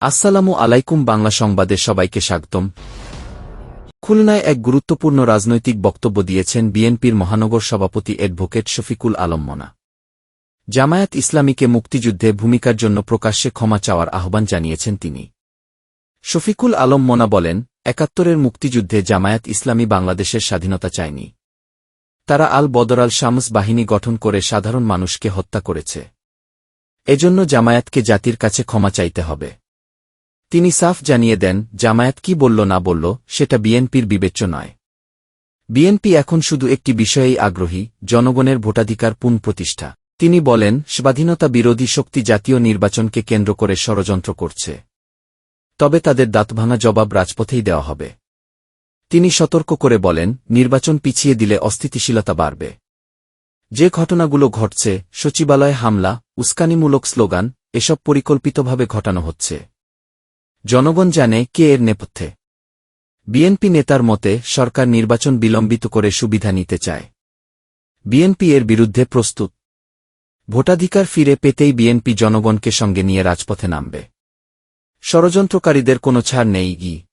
আসসালামু আলাইকুম বাংলা সংবাদে সবাইকে স্বাগতম। খুলনায় এক গুরুত্বপূর্ণ রাজনৈতিক বক্তব্য দিয়েছেন বিএনপির মহানগর সভাপতি অ্যাডভোকেট শফিকুল আলম মনা। জামায়াত ইসলামীকে মুক্তিযুদ্ধে ভূমিকার জন্য প্রকাশ্যে ক্ষমা চাওয়ার আহ্বান জানিয়েছেন তিনি। শফিকুল আলম মোনা বলেন, একাত্তরের মুক্তিযুদ্ধে জামায়াত ইসলামী বাংলাদেশের স্বাধীনতা চায়নি। তারা আল বদরাল শামস বাহিনী গঠন করে সাধারণ মানুষকে হত্যা করেছে। এজন্য জামায়াতকে জাতির কাছে ক্ষমা চাইতে হবে। তিনি সাফ জানিয়ে দেন, জামায়াত কি বলল না বলল, সেটা বিএনপির বিবেচ্য নয়। বিএনপি এখন শুধু একটি বিষয়েই আগ্রহী, জনগণের ভোটাধিকার পুনঃপ্রতিষ্ঠা তিনি বলেন, স্বাধীনতা বিরোধী শক্তি জাতীয় নির্বাচনকে কেন্দ্র করে ষড়যন্ত্র করছে। তবে তাদের দাঁতভাঙা জবাব রাজপথেই দেওয়া হবে। তিনি সতর্ক করে বলেন, নির্বাচন পিছিয়ে দিলে অস্থিতিশীলতা বাড়বে। যে ঘটনাগুলো ঘটছে, সচিবালয়ে হামলা, উস্কানিমূলক স্লোগান, এসব পরিকল্পিতভাবে ঘটানো হচ্ছে। জনগণ জানে কে এর নেপথ্যে। বিএনপি নেতার মতে, সরকার নির্বাচন বিলম্বিত করে সুবিধা নিতে চায়। বিএনপি এর বিরুদ্ধে প্রস্তুত। ভোটাধিকার ফিরে পেতেই বিএনপি জনগণকে সঙ্গে নিয়ে রাজপথে নামবে। ষড়যন্ত্রকারীদের কোনো ছাড় নেই, ই।